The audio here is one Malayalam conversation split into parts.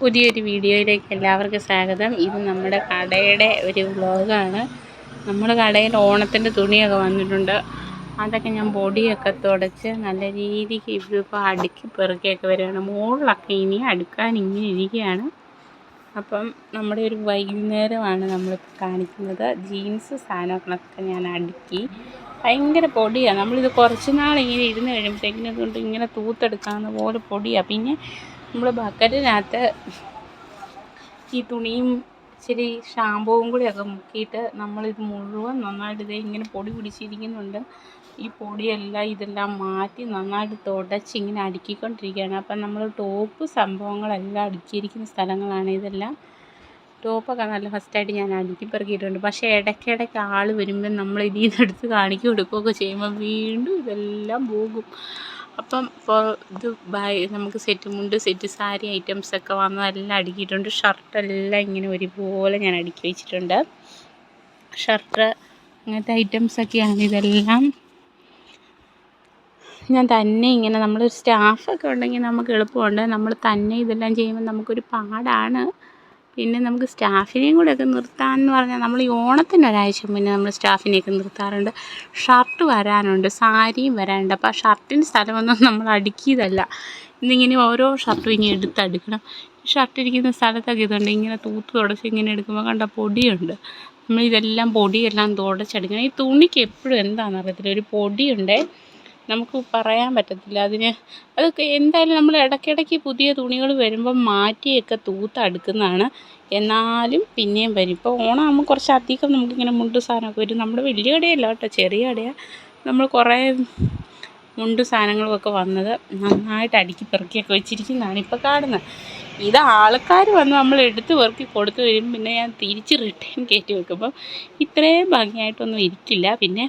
പുതിയൊരു വീഡിയോയിലേക്ക് എല്ലാവർക്കും സ്വാഗതം. ഇത് നമ്മുടെ കടയുടെ ഒരു വ്ളോഗാണ്. നമ്മുടെ കടയിൽ ഓണത്തിന്റെ തുണിയൊക്കെ വന്നിട്ടുണ്ട്. അതൊക്കെ ഞാൻ പൊടിയൊക്കെ തുടച്ച് നല്ല രീതിക്ക് ഇതിപ്പോൾ അടുക്കി പെറുക്കിയൊക്കെ വരികയാണ്. മുകളിലൊക്കെ ഇനി അടുക്കാൻ ഇങ്ങനെ ഇരിക്കുകയാണ്. അപ്പം നമ്മുടെ ഒരു വൈകുന്നേരമാണ് നമ്മളിപ്പോൾ കാണിക്കുന്നത്. ജീൻസ് സാധനങ്ങളൊക്കെ ഞാൻ അടുക്കി. ഭയങ്കര പൊടിയാണ് നമ്മളിത് കുറച്ച് നാൾ ഇങ്ങനെ ഇരുന്ന് കഴിയുമ്പോഴത്തേക്കിനും ഇങ്ങനെ തൂത്തെടുക്കാവുന്ന പോലെ പൊടിയാണ് പിന്നെ നമ്മൾ ബക്കറ്റിനകത്ത് ഈ തുണിയും ഇച്ചിരി ഷാമ്പുവും കൂടിയൊക്കെ മുക്കിയിട്ട് നമ്മളിത് മുഴുവൻ നന്നായിട്ട് ഇതേ ഇങ്ങനെ പൊടി പിടിച്ചിരിക്കുന്നുണ്ട്. ഈ പൊടിയെല്ലാം ഇതെല്ലാം മാറ്റി നന്നായിട്ട് തുടച്ച് ഇങ്ങനെ അടുക്കിക്കൊണ്ടിരിക്കുകയാണ്. അപ്പം നമ്മൾ ടോപ്പ് സംഭവങ്ങളെല്ലാം അടുക്കിയിരിക്കുന്ന സ്ഥലങ്ങളാണ് ഇതെല്ലാം. ടോപ്പൊക്കെ നല്ല ഫസ്റ്റായിട്ട് ഞാൻ അടുക്കി പെറുക്കിയിട്ടുണ്ട് പക്ഷേ ഇടയ്ക്കിടയ്ക്ക് ആൾ വരുമ്പോൾ നമ്മൾ ഇതിൽ നിന്ന് എടുത്ത് കാണിക്കുകയും എടുക്കുകയൊക്കെ ചെയ്യുമ്പോൾ വീണ്ടും ഇതെല്ലാം പോകും. അപ്പം ഇത് ബൈ നമുക്ക് സെറ്റ് മുണ്ട് സെറ്റ് സാരി ഐറ്റംസ് ഐറ്റംസൊക്കെ വന്നതെല്ലാം അടുക്കിയിട്ടുണ്ട്. ഷർട്ടെല്ലാം ഇങ്ങനെ ഒരുപോലെ ഞാൻ അടുക്കി വെച്ചിട്ടുണ്ട്. ഷർട്ട് അങ്ങനത്തെ ഐറ്റംസൊക്കെയാണ് ഇതെല്ലാം. ഞാൻ തന്നെ ഇങ്ങനെ നമ്മളൊരു സ്റ്റാഫൊക്കെ ഉണ്ടെങ്കിൽ നമുക്ക് എളുപ്പമുണ്ട്. നമ്മൾ തന്നെ ഇതെല്ലാം ചെയ്യുമ്പോൾ നമുക്കൊരു പാടാണ്. പിന്നെ നമുക്ക് സ്റ്റാഫിനെയും കൂടെ ഒക്കെ നിർത്താമെന്ന് പറഞ്ഞാൽ നമ്മൾ ഈ ഓണത്തിന് ഒരാഴ്ച മുന്നേ നമ്മൾ സ്റ്റാഫിനെയൊക്കെ നിർത്താറുണ്ട്. ഷർട്ട് വരാനുണ്ട് സാരിയും വരാനുണ്ട്. അപ്പോൾ ആ ഷർട്ടിന്റെ സ്ഥലമൊന്നും നമ്മൾ അടുക്കിയതല്ല. ഇന്നിങ്ങനെ ഓരോ ഷർട്ടും ഇങ്ങനെ എടുത്തടുക്കണം. ഷർട്ട് ഇരിക്കുന്ന സ്ഥലത്തൊക്കെ ഇതുണ്ട്. ഇങ്ങനെ തൂത്ത് തുടച്ച് ഇങ്ങനെ എടുക്കുമ്പോൾ കണ്ട പൊടിയുണ്ട്. നമ്മൾ ഇതെല്ലാം പൊടിയെല്ലാം തുടച്ചെടുക്കണം. ഈ തുണിക്ക് എപ്പോഴും എന്താണെന്ന് അറിയത്തില്ല. ഒരു പൊടിയുണ്ടേ നമുക്ക് പറയാൻ പറ്റത്തില്ല. അതിന് അതൊക്കെ എന്തായാലും നമ്മൾ ഇടയ്ക്കിടയ്ക്ക് പുതിയ തുണികൾ വരുമ്പം മാറ്റിയൊക്കെ തൂത്തടുക്കുന്നതാണ്. എന്നാലും പിന്നെയും വരും. ഇപ്പോൾ ഓണമാകുമ്പോൾ കുറച്ച് അധികം നമുക്കിങ്ങനെ മുണ്ട് സാധനമൊക്കെ വരും. നമ്മുടെ വലിയ കടയല്ല കേട്ടോ ചെറിയ കടയാണ് നമ്മൾ കുറേ മുണ്ട് സാധനങ്ങളുമൊക്കെ വന്നത് നന്നായിട്ട് അടുക്കി പെറുക്കിയൊക്കെ വെച്ചിരിക്കുന്നതാണ് ഇപ്പോൾ കാണുന്നത്. ഇത് ആൾക്കാർ വന്ന് നമ്മൾ എടുത്ത് പെറുക്കി കൊടുത്തു വരും. പിന്നെ ഞാൻ തിരിച്ച് റിട്ടേൺ കയറ്റി വെക്കുമ്പം ഇത്രയും ഭംഗിയായിട്ടൊന്നും ഇരിക്കില്ല. പിന്നെ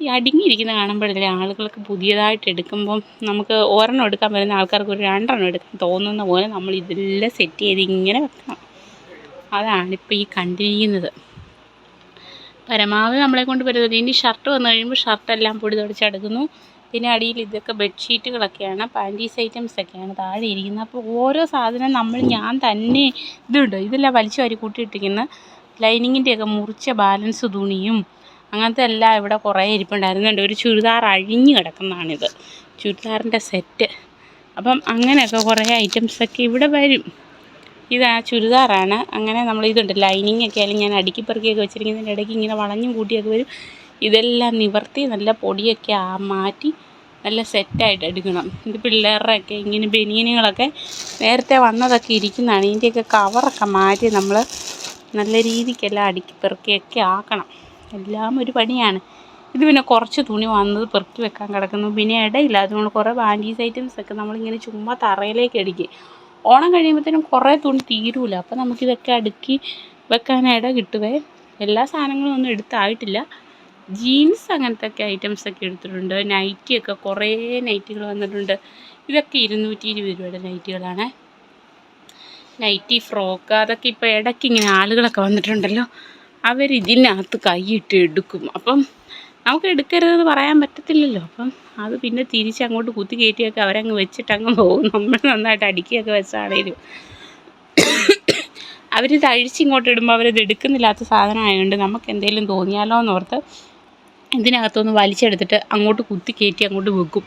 ഈ അടുങ്ങിയിരിക്കുന്ന കാണുമ്പോഴല്ലേ ആളുകൾക്ക് പുതിയതായിട്ട് എടുക്കുമ്പം നമുക്ക് ഒരെണ്ണം എടുക്കാൻ വരുന്ന ആൾക്കാർക്ക് ഒരു രണ്ടെണ്ണം എടുക്കാൻ തോന്നുന്ന പോലെ നമ്മൾ ഇതെല്ലാം സെറ്റ് ചെയ്ത് ഇങ്ങനെ വെക്കണം. അതാണിപ്പോൾ ഈ കണ്ടിരിക്കുന്നത്. പരമാവധി നമ്മളെ കൊണ്ട് വരുന്നത് ഇനി ഷർട്ട് വന്നു കഴിയുമ്പോൾ ഷർട്ടെല്ലാം പൊടി തുടച്ചെടുക്കുന്നു പിന്നെ അടിയിൽ ഇതൊക്കെ ബെഡ്ഷീറ്റുകളൊക്കെയാണ് പാന്റീസ് ഐറ്റംസ് ഒക്കെയാണ് താഴെ ഇരിക്കുന്നത്. അപ്പോൾ ഓരോ സാധനം നമ്മൾ ഞാൻ തന്നെ ഇതുണ്ട്. ഇതെല്ലാം വലിച്ചു വാരി കൂട്ടിയിട്ടിരിക്കുന്ന ലൈനിങ്ങിന്റെയൊക്കെ മുറിച്ച ബാലൻസ് തുണിയും അങ്ങനത്തെ എല്ലാം ഇവിടെ കുറേ ഇരിപ്പുണ്ടായിരുന്നുണ്ട് ഒരു ചുരിദാർ അഴിഞ്ഞു കിടക്കുന്നതാണിത്. ചുരിദാറിന്റെ സെറ്റ്. അപ്പം അങ്ങനെയൊക്കെ കുറേ ഐറ്റംസൊക്കെ ഇവിടെ വരും. ഇത് ചുരിദാറാണ്. അങ്ങനെ നമ്മൾ ഇതുണ്ട്. ലൈനിങ് ഒക്കെ ആയാലും ഞാൻ അടുക്കി പെറുക്കിയൊക്കെ വെച്ചിരിക്കുന്നതിന്റെ ഇടയ്ക്ക് ഇങ്ങനെ വളഞ്ഞും കൂട്ടിയൊക്കെ വരും. ഇതെല്ലാം നിവർത്തി നല്ല പൊടിയൊക്കെ ആ മാറ്റി നല്ല സെറ്റായിട്ട് എടുക്കണം. ഇത് പിള്ളേരുടെയൊക്കെ ഇങ്ങനെ ബനിയനുകളൊക്കെ നേരത്തെ വന്നതൊക്കെ ഇരിക്കുന്നതാണ്. ഇതിന്റെയൊക്കെ കവറൊക്കെ മാറ്റി നമ്മൾ നല്ല രീതിക്കെല്ലാം അടുക്കി പെറുക്കിയൊക്കെ ആക്കണം. എല്ലാം ഒരു പണിയാണ്. ഇത് പിന്നെ കുറച്ച് തുണി വന്നത് പെറുക്കി വെക്കാൻ കിടക്കുന്നു. പിന്നെ ഇടയില്ല. അതുകൊണ്ട് കുറേ പാന്റീസ് ഐറ്റംസൊക്കെ നമ്മളിങ്ങനെ ചുമ്മാ തറയിലേക്ക് അടിക്കും ഓണം കഴിയുമ്പോഴത്തേനും കുറേ തുണി തീരൂല. അപ്പം നമുക്കിതൊക്കെ അടുക്കി വെക്കാൻ ഇട കിട്ടുവേ. എല്ലാ സാധനങ്ങളും ഒന്നും എടുത്തായിട്ടില്ല. ജീൻസ് അങ്ങനത്തെ ഒക്കെ ഐറ്റംസൊക്കെ എടുത്തിട്ടുണ്ട് നൈറ്റിയൊക്കെ കുറേ നൈറ്റികൾ വന്നിട്ടുണ്ട്. ഇതൊക്കെ ഇരുന്നൂറ്റി ഇരുപത് രൂപയുടെ നൈറ്റികളാണ്. നൈറ്റി ഫ്രോക്ക് അതൊക്കെ ഇപ്പോൾ ഇടയ്ക്ക് ഇങ്ങനെ ആളുകളൊക്കെ വന്നിട്ടുണ്ടല്ലോ. അവരിതിനകത്ത് കൈയിട്ട് എടുക്കും. അപ്പം നമുക്ക് എടുക്കരുതെന്ന് പറയാൻ പറ്റത്തില്ലല്ലോ. അപ്പം അത് പിന്നെ തിരിച്ച് അങ്ങോട്ട് കുത്തി കയറ്റിയൊക്കെ അവരങ്ങ് വെച്ചിട്ടങ്ങ് പോകും. നമ്മൾ നന്നായിട്ട് അടുക്കിയൊക്കെ വെച്ചാണേലും. അവരിത് അഴിച്ചിങ്ങോട്ട് ഇടുമ്പോൾ അവരത് എടുക്കുന്നില്ലാത്ത സാധനമായതുകൊണ്ട് നമുക്ക് എന്തെങ്കിലും തോന്നിയാലോ എന്നോർത്ത് ഇതിനകത്തൊന്ന് വലിച്ചെടുത്തിട്ട് അങ്ങോട്ട് കുത്തി കയറ്റി അങ്ങോട്ട് വെക്കും.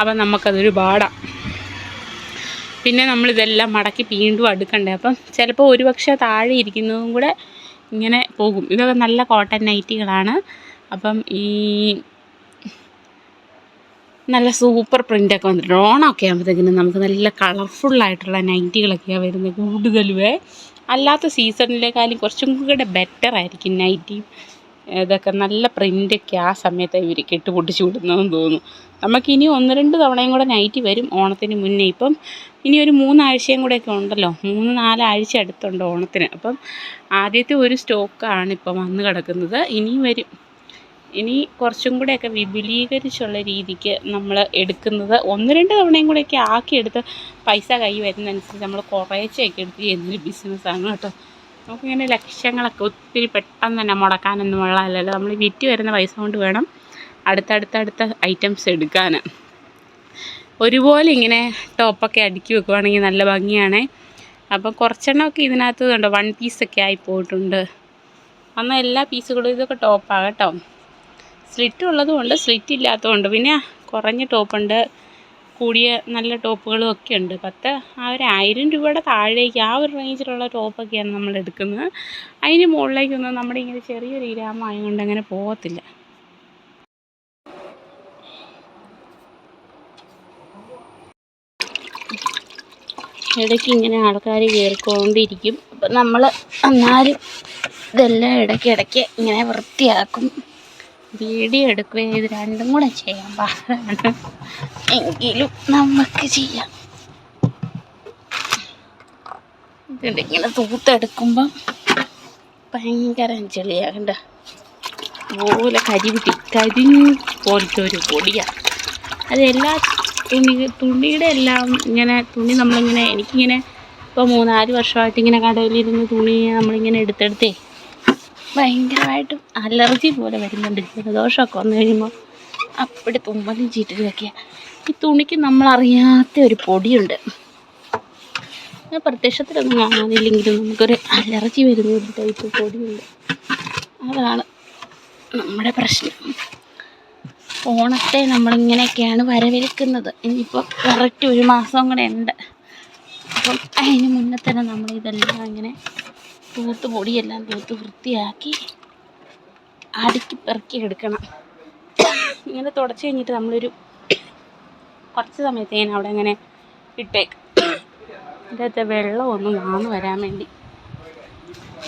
അപ്പം നമുക്കതൊരു പാടാണ് പിന്നെ നമ്മളിതെല്ലാം മടക്കി വീണ്ടും അടുക്കണ്ടേ. അപ്പം ചിലപ്പോൾ ഒരുപക്ഷെ താഴെ ഇരിക്കുന്നതും കൂടെ ഇങ്ങനെ പോകും. ഇതൊക്കെ നല്ല കോട്ടൺ നൈറ്റികളാണ് അപ്പം ഈ നല്ല സൂപ്പർ പ്രിന്റൊക്കെ വന്നിട്ടുണ്ട്. ഓണമൊക്കെ ആകുമ്പോഴത്തേക്കിനും നമുക്ക് നല്ല കളർഫുള്ളായിട്ടുള്ള നൈറ്റികളൊക്കെയാണ് വരുന്നത് കൂടുതലുമേ അല്ലാത്ത സീസണിലേക്കാളും കുറച്ചും കൂടെ ബെറ്റർ ആയിരിക്കും നൈറ്റിയും ഇതൊക്കെ നല്ല പ്രിന്റൊക്കെ ആ സമയത്ത് ഇവർ കെട്ട് പൊട്ടിച്ച് വിടുന്നതെന്ന് തോന്നുന്നു. നമുക്കിനി ഒന്ന് രണ്ട് തവണയും കൂടെ നൈറ്റി വരും ഓണത്തിന് മുന്നേ. ഇപ്പം ഇനി ഒരു മൂന്നാഴ്ചയും കൂടെയൊക്കെ ഉണ്ടല്ലോ. മൂന്ന് നാലാഴ്ച അടുത്തുണ്ട് ഓണത്തിന്. അപ്പം ആദ്യത്തെ ഒരു സ്റ്റോക്കാണ് ഇപ്പം വന്ന് കിടക്കുന്നത്. ഇനിയും വരും. ഇനി കുറച്ചും കൂടെയൊക്കെ വിപുലീകരിച്ചുള്ള രീതിക്ക് നമ്മൾ എടുക്കുന്നത് ഒന്ന് രണ്ട് തവണയും കൂടെയൊക്കെ ആക്കിയെടുത്ത് പൈസ കൈ വരുന്നതനുസരിച്ച് നമ്മൾ കുറേശ്ശെയൊക്കെ എടുത്ത് ചെയ്യുന്നൊരു ബിസിനസ്സാണ് കേട്ടോ. നമുക്കിങ്ങനെ ലക്ഷ്യങ്ങളൊക്കെ ഒത്തിരി പെട്ടെന്ന് തന്നെ മുടക്കാനൊന്നും ഉള്ളതല്ലല്ലോ. നമ്മൾ വിറ്റ് വരുന്ന പൈസ കൊണ്ട് വേണം അടുത്തടുത്തടുത്ത ഐറ്റംസ് എടുക്കാൻ ഒരുപോലെ ഇങ്ങനെ ടോപ്പൊക്കെ അടുക്കി വെക്കുവാണെങ്കിൽ നല്ല ഭംഗിയാണ്. അപ്പം കുറച്ചെണ്ണമൊക്കെ ഇതിനകത്ത് കണ്ടോ വൺ പീസൊക്കെ ആയി പോയിട്ടുണ്ട്. എന്നാൽ എല്ലാ പീസുകളും ഇതൊക്കെ ടോപ്പാണ് സ്ലിറ്റ് ഉള്ളതുകൊണ്ട് സ്ലിറ്റ് ഇല്ലാത്തതുകൊണ്ട് പിന്നെ കുറഞ്ഞ ടോപ്പുണ്ട് കൂടിയ നല്ല ടോപ്പുകളും ഒക്കെ ഉണ്ട്. പത്ത് ആ ഒരു ആയിരം രൂപയുടെ താഴേക്ക് ആ ഒരു റേഞ്ചിലുള്ള ടോപ്പൊക്കെയാണ് നമ്മൾ എടുക്കുന്നത്. അതിന് മുകളിലേക്കൊന്നും നമ്മുടെ ഇങ്ങനെ ചെറിയൊരു ഗ്രാമമായതുകൊണ്ട് അങ്ങനെ പോകത്തില്ല. ഇടയ്ക്ക് ഇങ്ങനെ ആൾക്കാർ കയറിക്കൊണ്ടിരിക്കും. അപ്പം നമ്മൾ എന്നാലും ഇതെല്ലാം ഇടയ്ക്ക് ഇടയ്ക്ക് ഇങ്ങനെ വൃത്തിയാക്കും. വീഡിയോ എടുക്കുകയും ഇത് രണ്ടും കൂടെ ചെയ്യാൻ പാടാണ് എങ്കിലും നമുക്ക് ചെയ്യാം. ഇതിങ്ങനെ തൂത്തെടുക്കുമ്പം ഭയങ്കര ചെളിയാകണ്ട പോലെ കരിപിട്ടി കരിഞ്ഞ് പോലത്തെ ഒരു പൊടിയാണ് അതെല്ലാ തുണി തുണിയുടെ എല്ലാം ഇങ്ങനെ തുണി നമ്മളിങ്ങനെ എനിക്കിങ്ങനെ ഇപ്പോൾ മൂന്നാൽ വർഷമായിട്ട് ഇങ്ങനെ കടയിലിരുന്ന് തുണി നമ്മളിങ്ങനെ എടുത്തെടുത്തേ ഭയങ്കരമായിട്ടും അലർജി പോലെ വരുന്നുണ്ട്. ജലദോഷമൊക്കെ വന്നു കഴിയുമ്പോൾ അപ്പടി തുമ്മലും ചീറ്റലുമൊക്കെയാണ് ഈ തുണിക്ക് നമ്മളറിയാത്ത ഒരു പൊടിയുണ്ട്. പ്രത്യക്ഷത്തിലൊന്നും കാണാനില്ലെങ്കിലും നമുക്കൊരു അലർജി വരുന്ന ഒരു ടൈപ്പ് പൊടിയുണ്ട്. അതാണ് നമ്മുടെ പ്രശ്നം. ഓണത്തെ നമ്മളിങ്ങനെയൊക്കെയാണ് വരവേൽക്കുന്നത്. ഇനിയിപ്പോൾ കറക്റ്റ് ഒരു മാസം കൂടെ ഉണ്ട്. അപ്പം അതിന് മുന്നേ തന്നെ നമ്മളിതെല്ലാം ഇങ്ങനെ തൂത്ത് പൊടിയെല്ലാം തൂത്ത് വൃത്തിയാക്കി അടുക്കി പെറുക്കി എടുക്കണം. ഇങ്ങനെ തുടച്ച് കഴിഞ്ഞിട്ട് നമ്മളൊരു കുറച്ച് സമയത്തേന് അവിടെ ഇങ്ങനെ ഇട്ടേക്കും. ഇതിനകത്തെ വെള്ളം ഒന്ന് വാന്ന് വരാൻ വേണ്ടി.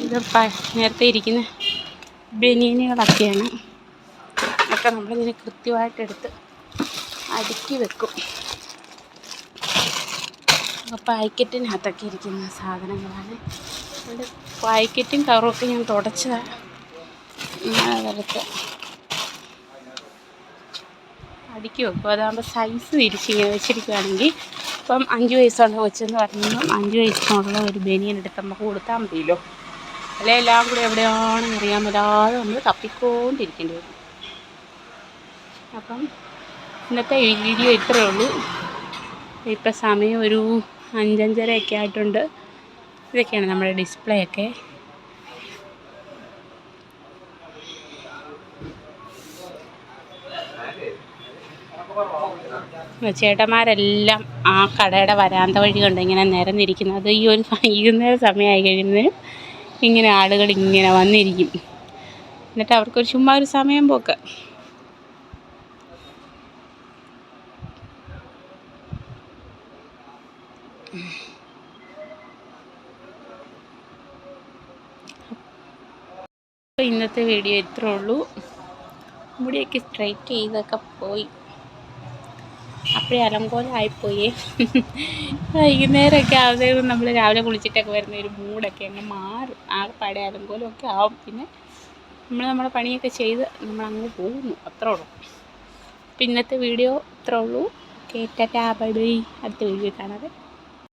ഇത് നേരത്തെ ഇരിക്കുന്ന ബനിയനുകളൊക്കെയാണ്. ഒക്കെ നമ്മളിങ്ങനെ കൃത്യമായിട്ടെടുത്ത് അടുക്കി വെക്കും. അപ്പോൾ പാക്കറ്റിനകത്തൊക്കെ ഇരിക്കുന്ന സാധനങ്ങളാണ്. അതുകൊണ്ട് പാക്കറ്റും കവറൊക്കെ ഞാൻ തുടച്ചതാണ് അതെടുത്ത് അടുക്കി വെക്കും. അതാകുമ്പോൾ സൈസ് തിരിച്ചിങ്ങനെ വെച്ചിരിക്കുകയാണെങ്കിൽ ഇപ്പം അഞ്ച് വയസ്സുള്ള കൊച്ചെന്ന് പറഞ്ഞാൽ അഞ്ച് വയസ്സിനുള്ള ഒരു ബനിയൻ എടുത്ത് നമുക്ക് കൊടുത്താൽ മതിയല്ലോ. അല്ലെ എല്ലാം കൂടി എവിടെയാണെന്ന് അറിയാൻ പറ്റാതെ നമ്മൾ തപ്പിക്കൊണ്ടിരിക്കേണ്ടി വരും. അപ്പം ഇന്നത്തെ വീഡിയോ ഇത്രയേ ഉള്ളൂ. ഇപ്പം സമയം ഒരു അഞ്ചഞ്ചരയൊക്കെ ആയിട്ടുണ്ട്. ഇതൊക്കെയാണ് നമ്മുടെ ഡിസ്പ്ലേ ഒക്കെ ചേട്ടന്മാരെല്ലാം ആ കടയുടെ വരാന്ത വഴി കൊണ്ട് ഇങ്ങനെ നിരന്നിരിക്കുന്നത് ഈ ഒരു വൈകുന്നേര സമയമായി കഴിയുന്നതിന് ഇങ്ങനെ ആളുകൾ ഇങ്ങനെ വന്നിരിക്കും. എന്നിട്ട് അവർക്കൊരു ചുമ്മാ ഒരു സമയം പോക്ക്. അപ്പോൾ ഇന്നത്തെ വീഡിയോ ഇത്രേ ഉള്ളൂ. മുടിയൊക്കെ സ്ട്രൈറ്റ് ചെയ്തൊക്കെ പോയി. അപ്പോഴേ അലങ്കോലായിപ്പോയി. വൈകുന്നേരമൊക്കെ ആവുന്നതും നമ്മൾ രാവിലെ കുളിച്ചിട്ടൊക്കെ വരുന്ന ഒരു മൂടൊക്കെ അങ്ങ് മാറും. ആകെപ്പാടെ അലങ്കോലമൊക്കെ ആവും. പിന്നെ നമ്മൾ നമ്മുടെ പണിയൊക്കെ ചെയ്ത് നമ്മൾ അങ്ങ് പോകുന്നു. അത്രേ ഉള്ളൂ. അപ്പം ഇന്നത്തെ വീഡിയോ ഇത്രേ ഉള്ളൂ. കേട്ടാ ബൈ ബൈ അടുത്ത വീഡിയോ കാണാതെ